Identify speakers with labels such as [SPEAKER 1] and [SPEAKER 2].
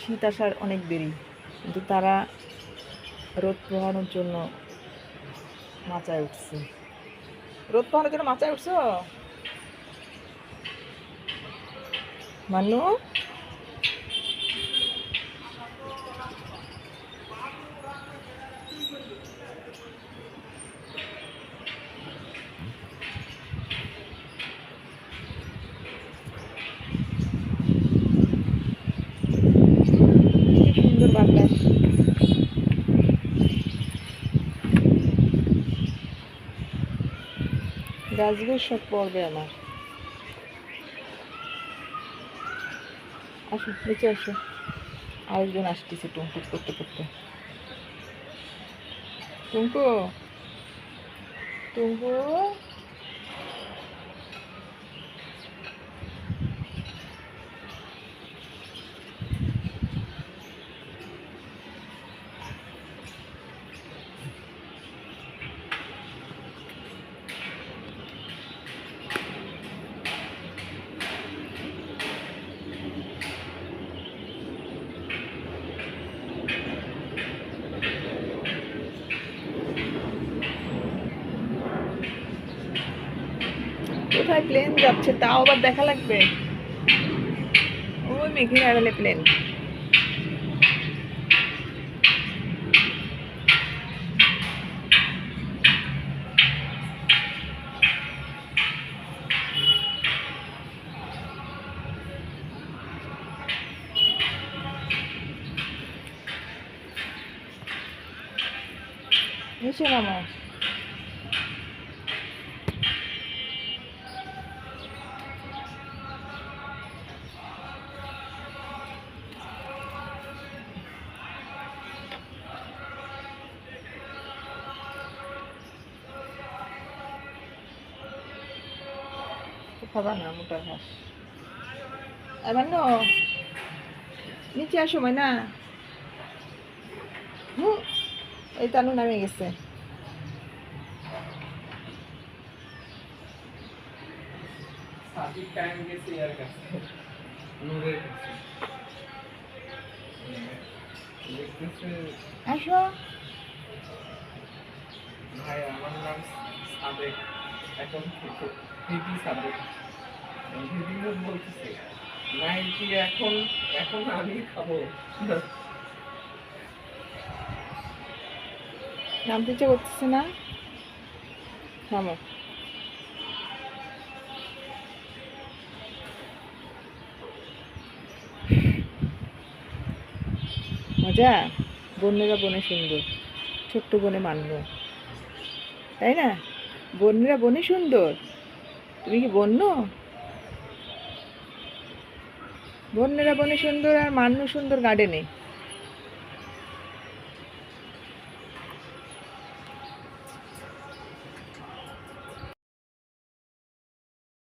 [SPEAKER 1] শীত আসার অনেক দেরি কিন্তু তারা রোদ পোহানোর জন্য মাচায় উঠছে। রোদ পোহানোর জন্য মাচায় উঠছ? মানু কি সুন্দর বাতাস গাছগুলো সব পড়বে আমার। আসো নিচে আসো। আরেকজন আসতেছে টুমটুক করতে করতে। টুমকু টুমকু কোথায় প্লেন যাচ্ছে তাও আবার দেখা লাগবে? ওই মেঘে গেলে প্লেন নিচে নামো খাবার না মোটা ঘাস। এবার নো নিচে আসো না। হুম এই তানু নামে গেছে। আসো।
[SPEAKER 2] ভাই আমার নাম সাদেক। এখন দিদি বলতেছে নাইটি এখন এখন আমি খাব।
[SPEAKER 1] নামতে ইচ্ছে করতেছে না? নামো মজা? বন্যেরা বনে সুন্দর, ছোট্ট বনে মানব তাই না? বন্যেরা বনে সুন্দর। তুমি কি বন্য? বন্যেরা বনে সুন্দর আর মান্য সুন্দর গার্ডেনে